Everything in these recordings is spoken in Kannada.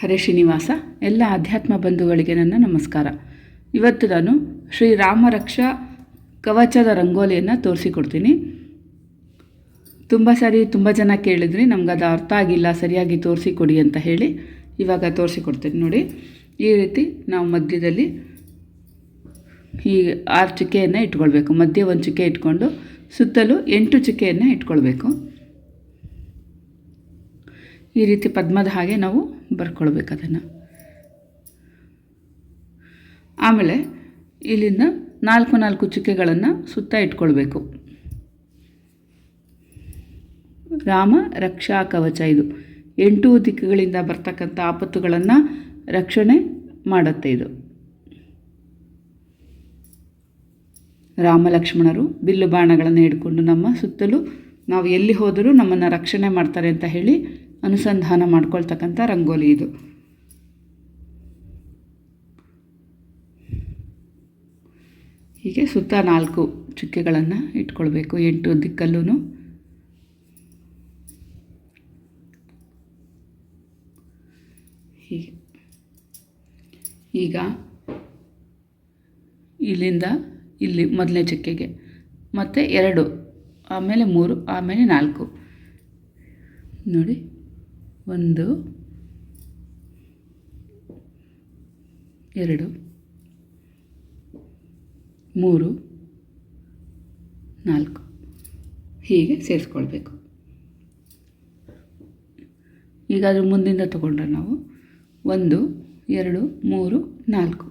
ಹರೇ ಶ್ರೀನಿವಾಸ, ಎಲ್ಲ ಆಧ್ಯಾತ್ಮ ಬಂಧುಗಳಿಗೆ ನನ್ನ ನಮಸ್ಕಾರ. ಇವತ್ತು ನಾನು ಶ್ರೀ ರಾಮರಕ್ಷಾ ಕವಚದ ರಂಗೋಲಿಯನ್ನು ತೋರಿಸಿಕೊಡ್ತೀನಿ. ತುಂಬ ಸಾರಿ ತುಂಬ ಜನ ಕೇಳಿದ್ರಿ ನಮ್ಗೆ ಅದು ಅರ್ಥ ಆಗಿಲ್ಲ, ಸರಿಯಾಗಿ ತೋರಿಸಿಕೊಡಿ ಅಂತ ಹೇಳಿ ಇವಾಗ ತೋರಿಸಿಕೊಡ್ತೀನಿ ನೋಡಿ. ಈ ರೀತಿ ನಾವು ಮಧ್ಯದಲ್ಲಿ ಈ ಆರು ಚುಕ್ಕೆಯನ್ನು ಇಟ್ಕೊಳ್ಬೇಕು, ಮಧ್ಯೆ ಒಂದು ಚುಕ್ಕೆ ಇಟ್ಕೊಂಡು ಸುತ್ತಲೂ ಎಂಟು ಚುಕ್ಕೆಯನ್ನು ಇಟ್ಕೊಳ್ಬೇಕು. ಈ ರೀತಿ ಪದ್ಮದ ಹಾಗೆ ನಾವು ಬರ್ಕೊಳ್ಬೇಕು ಅದನ್ನು. ಆಮೇಲೆ ಇಲ್ಲಿಂದ ನಾಲ್ಕು ನಾಲ್ಕು ಚುಕ್ಕೆಗಳನ್ನು ಸುತ್ತ ಇಟ್ಕೊಳ್ಬೇಕು. ರಾಮ ರಕ್ಷಾ ಕವಚ ಇದು. ಎಂಟು ದಿಕ್ಕುಗಳಿಂದ ಬರ್ತಕ್ಕಂಥ ಆಪತ್ತುಗಳನ್ನು ರಕ್ಷಣೆ ಮಾಡುತ್ತೆ ಇದು. ರಾಮ ಲಕ್ಷ್ಮಣರು ಬಿಲ್ಲು ಬಾಣಗಳನ್ನು ಹಿಡ್ಕೊಂಡು ನಮ್ಮ ಸುತ್ತಲೂ ನಾವು ಎಲ್ಲಿ ಹೋದರೂ ನಮ್ಮನ್ನು ರಕ್ಷಣೆ ಮಾಡ್ತಾರೆ ಅಂತ ಹೇಳಿ ಅನುಸಂಧಾನ ಮಾಡ್ಕೊಳ್ತಕ್ಕಂಥ ರಂಗೋಲಿ ಇದು. ಹೀಗೆ ಸುತ್ತ ನಾಲ್ಕು ಚುಕ್ಕೆಗಳನ್ನು ಇಟ್ಕೊಳ್ಬೇಕು, ಎಂಟು ದಿಕ್ಕಲ್ಲೂ ಹೀಗೆ. ಈಗ ಇಲ್ಲಿಂದ ಇಲ್ಲಿ ಮೊದಲನೇ ಚುಕ್ಕೆಗೆ, ಮತ್ತು ಎರಡು, ಆಮೇಲೆ ಮೂರು, ಆಮೇಲೆ ನಾಲ್ಕು. ನೋಡಿ. ಒಂದು ಎರಡು ಮೂರು ನಾಲ್ಕು. ಹೀಗೆ ಸೇರಿಸ್ಕೊಳ್ಬೇಕು. ಈಗ ಮುಂದಿಂದ ತಗೊಂಡ್ರೆ ನಾವು ಒಂದು ಎರಡು ಮೂರು ನಾಲ್ಕು.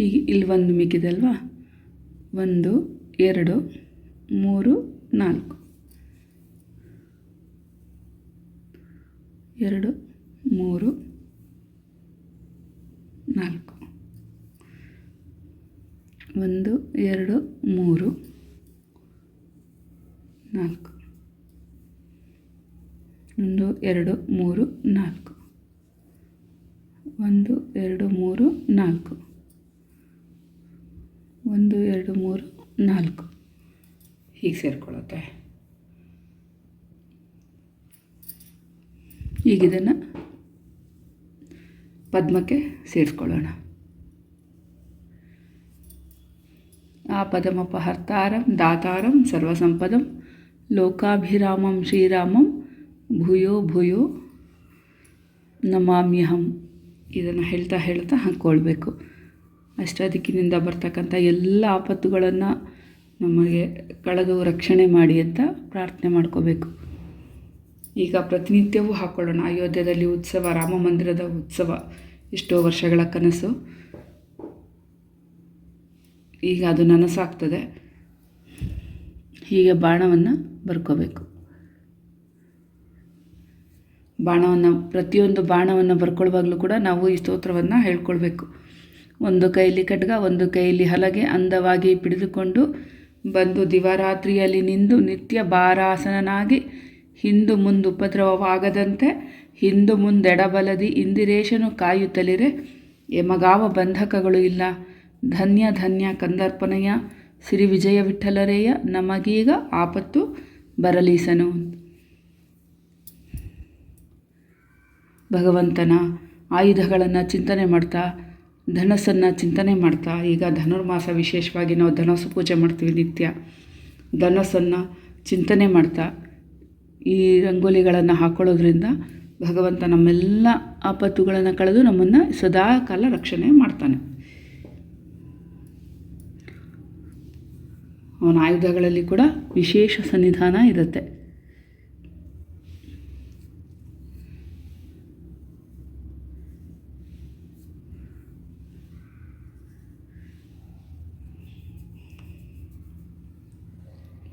ಈಗ ಇಲ್ಲಿ ಒಂದು ಮಿಕ್ಕಿದಲ್ವಾ? ಒಂದು, ಎರಡು, ಮೂರು, ನಾಲ್ಕು. ಎರಡು, ಮೂರು, ನಾಲ್ಕು. ಒಂದು, ಎರಡು, ಮೂರು, ನಾಲ್ಕು. ಒಂದು, ಎರಡು, ಮೂರು, ನಾಲ್ಕು. ಒಂದು, ಎರಡು, ಮೂರು, ನಾಲ್ಕು. ಒಂದು, ಎರಡು, ಮೂರು, ನಾಲ್ಕು. ಹೀಗೆ ಸೇರಿಕೊಳ್ಳುತ್ತೆ. ಈಗ ಇದನ್ನು ಪದ್ಮಕ್ಕೆ ಸೇರಿಸ್ಕೊಳ್ಳೋಣ ಆ ಪದಮಪಹರ್ತಾರಂ, ದಾತಾರಂ, ಸರ್ವಸಂಪದಂ, ಲೋಕಾಭಿರಾಮಂ, ಶ್ರೀರಾಮಂ, ಭೂಯೋ ಭೂಯೋ, ನಮಾಮ್ಯಹಂ. ಇದನ್ನು ಹೇಳ್ತಾ ಹೇಳ್ತಾ ಹಾಕ್ಕೊಳ್ಬೇಕು. ಅಷ್ಟದಿಕ್ಕಿನಿಂದ ಬರ್ತಕ್ಕಂಥ ಎಲ್ಲ ಆಪತ್ತುಗಳನ್ನು ನಮಗೆ ಕಳೆದು ರಕ್ಷಣೆ ಮಾಡಿ ಅಂತ ಪ್ರಾರ್ಥನೆ ಮಾಡ್ಕೋಬೇಕು. ಈಗ ಪ್ರತಿನಿತ್ಯವೂ ಹಾಕ್ಕೊಳ್ಳೋಣ ಅಯೋಧ್ಯದಲ್ಲಿ ಉತ್ಸವ, ರಾಮ ಮಂದಿರದ ಉತ್ಸವ. ಎಷ್ಟೋ ವರ್ಷಗಳ ಕನಸು. ಈಗ ಅದು ನನಸಾಗ್ತದೆ. ಹೀಗೆ ಬಾಣವನ್ನು ಬರ್ಕೋಬೇಕು. ಬಾಣವನ್ನು, ಪ್ರತಿಯೊಂದು ಬಾಣವನ್ನು ಬರ್ಕೊಳ್ಳುವಾಗಲೂ ಕೂಡ ನಾವು ಈ ಸ್ತೋತ್ರವನ್ನು ಹೇಳ್ಕೊಳ್ಬೇಕು. ಒಂದು ಕೈಲಿ ಖಡ್ಗ, ಒಂದು ಕೈಲಿ ಹಲಗೆ ಅಂದವಾಗಿ ಪಿಡಿದುಕೊಂಡು ಬಂದು ದಿವಾರಾತ್ರಿಯಲ್ಲಿ ನಿಂದು ನಿತ್ಯ ಬಾರಾಸನನಾಗಿ ಹಿಂದು ಮುಂದು ಉಪದ್ರವವಾಗದಂತೆ ಹಿಂದು ಮುಂದೆಡಬಲದಿ ಇಂದಿರೇಶನು ಕಾಯುತ್ತಲಿರೆ. ಯಮಗಾವ ಬಂಧಕಗಳು ಇಲ್ಲ. ಧನ್ಯ ಧನ್ಯ ಕಂದರ್ಪನೆಯ ಸಿರಿ ವಿಜಯ ವಿಠಲರೇಯ ನಮಗೀಗ ಆಪತ್ತು ಬರಲೀಸನು. ಭಗವಂತನ ಆಯುಧಗಳನ್ನು ಚಿಂತನೆ ಮಾಡ್ತಾ ಧನಸ್ಸನ್ನು ಚಿಂತನೆ ಮಾಡ್ತಾ, ಈಗ ಧನುರ್ಮಾಸ ವಿಶೇಷವಾಗಿ ನಾವು ಧನಸ್ಸು ಪೂಜೆ ಮಾಡ್ತೀವಿ ನಿತ್ಯ. ಧನಸ್ಸನ್ನು ಚಿಂತನೆ ಮಾಡ್ತಾ, ಈ ರಂಗೋಲಿಗಳನ್ನು ಹಾಕ್ಕೊಳ್ಳೋದ್ರಿಂದ ಭಗವಂತ ನಮ್ಮೆಲ್ಲ ಆಪತ್ತುಗಳನ್ನು ಕಳೆದು ನಮ್ಮನ್ನು ಸದಾ ಕಾಲ ರಕ್ಷಣೆ ಮಾಡ್ತಾನೆ. ಅವನ ಆಯುಧಗಳಲ್ಲಿ ಕೂಡ ವಿಶೇಷ ಸನ್ನಿಧಾನ ಇರುತ್ತೆ.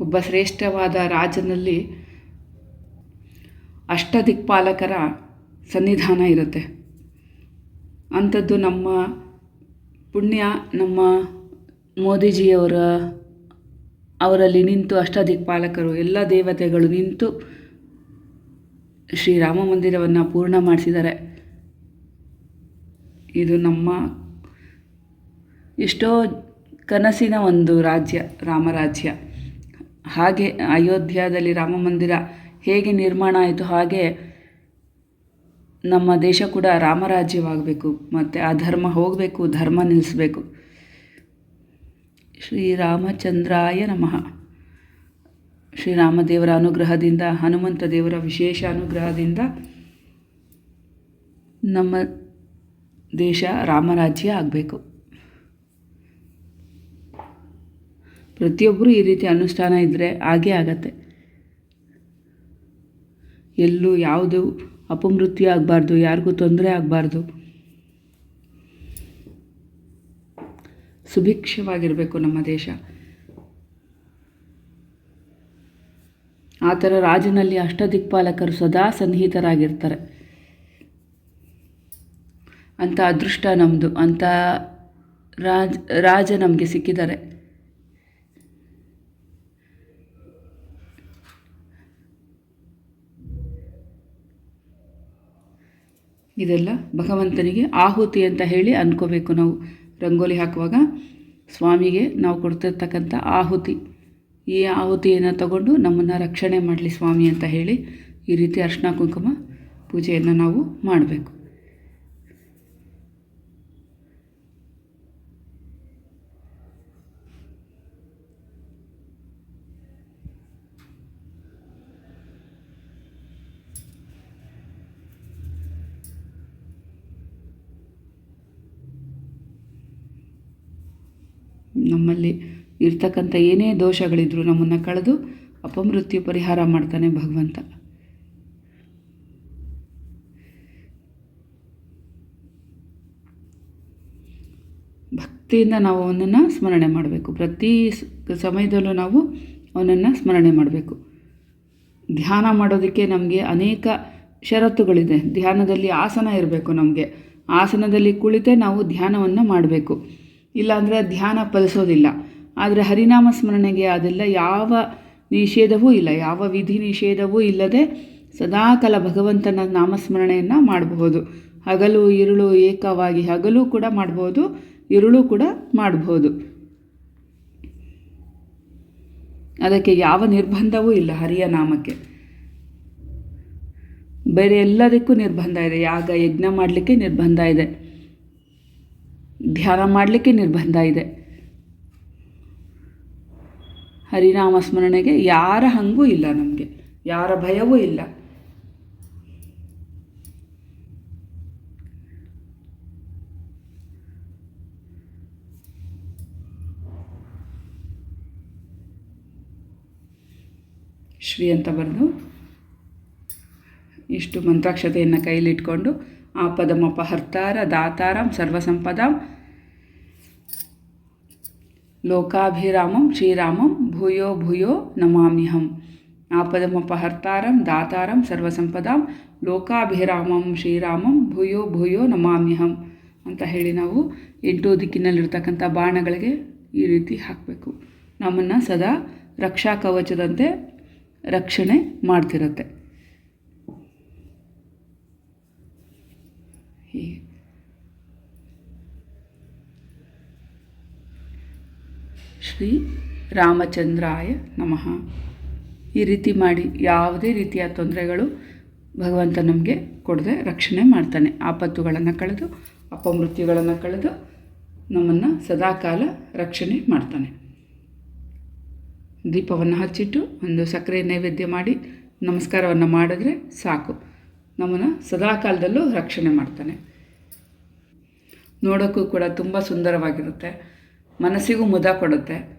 ಒಬ್ಬ ಶ್ರೇಷ್ಠವಾದ ರಾಜನಲ್ಲಿ ಅಷ್ಟದಿಕ್ಪಾಲಕರ ಸನ್ನಿಧಾನ ಇರುತ್ತೆ. ಅಂಥದ್ದು ನಮ್ಮ ಪುಣ್ಯ, ನಮ್ಮ ಮೋದಿಜಿಯವರ ಅವರಲ್ಲಿ ನಿಂತು ಅಷ್ಟದಿಕ್ಪಾಲಕರು, ಎಲ್ಲ ದೇವತೆಗಳು ನಿಂತು ಶ್ರೀರಾಮ ಮಂದಿರವನ್ನು ಪೂರ್ಣ ಮಾಡಿಸಿದ್ದಾರೆ. ಇದು ನಮ್ಮ ಎಷ್ಟೋ ಕನಸಿನ ಒಂದು ರಾಜ್ಯ, ರಾಮರಾಜ್ಯ. ಹಾಗೆ ಅಯೋಧ್ಯದಲ್ಲಿ ರಾಮ ಮಂದಿರ ಹೇಗೆ ನಿರ್ಮಾಣ ಆಯಿತು ಹಾಗೆ ನಮ್ಮ ದೇಶ ಕೂಡ ರಾಮರಾಜ್ಯವಾಗಬೇಕು, ಮತ್ತು ಆ ಧರ್ಮ ಹೋಗಬೇಕು, ಧರ್ಮ ನಿಲ್ಲಿಸಬೇಕು ಶ್ರೀರಾಮಚಂದ್ರಾಯ ನಮಃ. ಶ್ರೀರಾಮದೇವರ ಅನುಗ್ರಹದಿಂದ, ಹನುಮಂತ ದೇವರ ವಿಶೇಷ ಅನುಗ್ರಹದಿಂದ ನಮ್ಮ ದೇಶ ರಾಮರಾಜ್ಯ ಆಗಬೇಕು. ಪ್ರತಿಯೊಬ್ಬರು ಈ ರೀತಿ ಅನುಷ್ಠಾನ ಇದ್ದರೆ ಆಗೇ ಆಗತ್ತೆ. ಎಲ್ಲೂ ಯಾವುದು ಅಪಮೃತ್ಯು ಆಗಬಾರ್ದು, ಯಾರಿಗೂ ತೊಂದರೆ ಆಗಬಾರ್ದು. ಸುಭಿಕ್ಷವಾಗಿರಬೇಕು ನಮ್ಮ ದೇಶ. ಆ ಥರ ರಾಜನಲ್ಲಿ ಅಷ್ಟದಿಕ್ಪಾಲಕರು ಸದಾ ಸನ್ನಿಹಿತರಾಗಿರ್ತಾರೆ. ಅಂಥ ಅದೃಷ್ಟ ನಮ್ಮದು ಅಂಥ ರಾಜ ರಾಜ ನಮಗೆ ಸಿಕ್ಕಿದ್ದಾರೆ ಇದೆಲ್ಲ ಭಗವಂತನಿಗೆ ಆಹುತಿ ಅಂತ ಹೇಳಿ ಅಂದ್ಕೋಬೇಕು ನಾವು. ರಂಗೋಲಿ ಹಾಕುವಾಗ ಸ್ವಾಮಿಗೆ ನಾವು ಕೊಡ್ತಿರ್ತಕ್ಕಂಥ ಆಹುತಿ. ಈ ಆಹುತಿಯನ್ನು ತಗೊಂಡು ನಮ್ಮನ್ನು ರಕ್ಷಣೆ ಮಾಡಲಿ ಸ್ವಾಮಿ ಅಂತ ಹೇಳಿ ಈ ರೀತಿ ಅರ್ಶಿನ ಕುಂಕುಮ ಪೂಜೆಯನ್ನು ನಾವು ಮಾಡಬೇಕು. ನಮ್ಮಲ್ಲಿ ಇರ್ತಕ್ಕಂಥ ಏನೇ ದೋಷಗಳಿದ್ರೂ ನಮ್ಮನ್ನು ಕಳೆದು ಅಪಮೃತ್ಯು ಪರಿಹಾರ ಮಾಡ್ತಾನೆ ಭಗವಂತ. ಭಕ್ತಿಯಿಂದ ನಾವು ಅವನನ್ನು ಸ್ಮರಣೆ ಮಾಡಬೇಕು. ಪ್ರತಿ ಸಮಯದಲ್ಲೂ ನಾವು ಅವನನ್ನು ಸ್ಮರಣೆ ಮಾಡಬೇಕು. ಧ್ಯಾನ ಮಾಡೋದಕ್ಕೆ ನಮಗೆ ಅನೇಕ ಷರತ್ತುಗಳಿದೆ. ಧ್ಯಾನದಲ್ಲಿ ಆಸನ ಇರಬೇಕು ನಮಗೆ. ಆಸನದಲ್ಲಿ ಕುಳಿತೇ ನಾವು ಧ್ಯಾನವನ್ನು ಮಾಡಬೇಕು. ಇಲ್ಲಾಂದರೆ ಧ್ಯಾನ ಫಲಿಸೋದಿಲ್ಲ. ಆದರೆ ಹರಿನಾಮ ಸ್ಮರಣೆಗೆ ಅದೆಲ್ಲ ಯಾವ ನಿಷೇಧವೂ ಇಲ್ಲ. ಯಾವ ವಿಧಿ ನಿಷೇಧವೂ ಇಲ್ಲದೆ ಸದಾಕಾಲ ಭಗವಂತನ ನಾಮಸ್ಮರಣೆಯನ್ನು ಮಾಡಬಹುದು. ಹಗಲು, ಇರುಳು ಏಕವಾಗಿ ಹಗಲು ಕೂಡ ಮಾಡಬಹುದು, ಇರುಳು ಕೂಡ ಮಾಡಬಹುದು. ಅದಕ್ಕೆ ಯಾವ ನಿರ್ಬಂಧವೂ ಇಲ್ಲ ಹರಿಯ ನಾಮಕ್ಕೆ. ಬೇರೆ ಎಲ್ಲದಕ್ಕೂ ನಿರ್ಬಂಧ ಇದೆ. ಯಾಗ, ಯಜ್ಞ ಮಾಡಲಿಕ್ಕೆ ನಿರ್ಬಂಧ ಇದೆ. ಧ್ಯಾನ ಮಾಡಲಿಕ್ಕೆ ನಿರ್ಬಂಧ ಇದೆ. ಹರಿನಾಮ ಸ್ಮರಣೆಗೆ ಯಾರ ಹಂಗೂ ಇಲ್ಲ ನಮಗೆ, ಯಾರ ಭಯವೂ ಇಲ್ಲ. ಶ್ರೀ ಅಂತ ಬರೆದು ಇಷ್ಟು ಮಂತ್ರಾಕ್ಷತೆಯನ್ನು ಕೈಲಿಟ್ಕೊಂಡು ಆಪದಮಪಹರ್ತಾರ ದಾತಾರಂ ಸರ್ವಸಂಪದಾಂ. ಲೋಕಾಭಿರಾಮಂ ಶ್ರೀರಾಮಂ ಭೂಯೋ ಭೂಯೋ ನಮಾಮ್ಯಹಂ. ಆಪದಮಪಹರ್ತಾರಂ ದಾತಾರಂ ಸರ್ವಸಂಪದಾಂ. ಲೋಕಾಭಿರಾಮಂ ಶ್ರೀರಾಮಂ ಭೂಯೋ ಭೂಯೋ ನಮಾಮ್ಯಹಂ ಅಂತ ಹೇಳಿ ನಾವು ಎಂಟು ದಿಕ್ಕಿನಲ್ಲಿರ್ತಕ್ಕಂಥ ಬಾಣಗಳಿಗೆ ಈ ರೀತಿ ಹಾಕಬೇಕು. ನಮ್ಮನ್ನು ಸದಾ ರಕ್ಷಾ ಕವಚದಂತೆ ರಕ್ಷಣೆ ಮಾಡ್ತಿರತ್ತೆ. ಹೀಗೆ ಶ್ರೀ ರಾಮಚಂದ್ರಾಯ ನಮಃ ಈ ರೀತಿ ಮಾಡಿ ಯಾವುದೇ ರೀತಿಯ ತೊಂದರೆಗಳು ಭಗವಂತ ನಮಗೆ ಕೊಡದೆ ರಕ್ಷಣೆ ಮಾಡ್ತಾನೆ. ಆಪತ್ತುಗಳನ್ನು ಕಳೆದು, ಅಪಮೃತ್ಯುಗಳನ್ನು ಕಳೆದು ನಮ್ಮನ್ನು ಸದಾಕಾಲ ರಕ್ಷಣೆ ಮಾಡ್ತಾನೆ. ದೀಪವನ್ನು ಹಚ್ಚಿಟ್ಟು ಒಂದು ಸಕ್ಕರೆ ನೈವೇದ್ಯ ಮಾಡಿ ನಮಸ್ಕಾರವನ್ನು ಮಾಡಿದ್ರೆ ಸಾಕು. ನಮ್ಮನ್ನು ಸದಾಕಾಲದಲ್ಲೂ ರಕ್ಷಣೆ ಮಾಡ್ತಾನೆ. ನೋಡೋಕ್ಕೂ ಕೂಡ ತುಂಬ ಸುಂದರವಾಗಿರುತ್ತೆ. ಮನಸ್ಸಿಗೂ ಮುದ ಕೊಡುತ್ತೆ.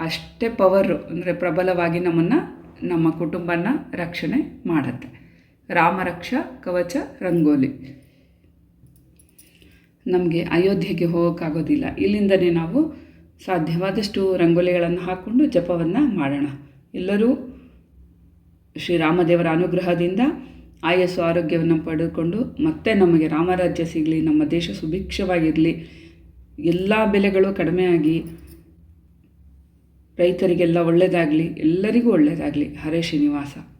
ಅಷ್ಟೇ ಪವರು ಅಂದರೆ ಪ್ರಬಲವಾಗಿ ನಮ್ಮನ್ನು, ನಮ್ಮ ಕುಟುಂಬನ ರಕ್ಷಣೆ ಮಾಡುತ್ತೆ. ರಾಮರಕ್ಷ ಕವಚ ರಂಗೋಲಿ. ನಮಗೆ ಅಯೋಧ್ಯೆಗೆ ಹೋಗೋಕ್ಕಾಗೋದಿಲ್ಲ. ಇಲ್ಲಿಂದನೇ ನಾವು ಸಾಧ್ಯವಾದಷ್ಟು ರಂಗೋಲಿಗಳನ್ನು ಹಾಕ್ಕೊಂಡು ಜಪವನ್ನು ಮಾಡೋಣ. ಎಲ್ಲರೂ ಶ್ರೀರಾಮದೇವರ ಅನುಗ್ರಹದಿಂದ ಆಯಸ್ಸು ಆರೋಗ್ಯವನ್ನು ಪಡೆದುಕೊಂಡು ಮತ್ತೆ ನಮಗೆ ರಾಮರಾಜ್ಯ ಸಿಗಲಿ, ನಮ್ಮ ದೇಶ ಸುಭಿಕ್ಷವಾಗಿರಲಿ, ಎಲ್ಲ ಬೆಲೆಗಳು ಕಡಿಮೆಯಾಗಿ ರೈತರಿಗೆಲ್ಲ ಒಳ್ಳೆಯದಾಗಲಿ ಎಲ್ಲರಿಗೂ ಒಳ್ಳೆಯದಾಗಲಿ ಹರೇ ಶ್ರೀನಿವಾಸ.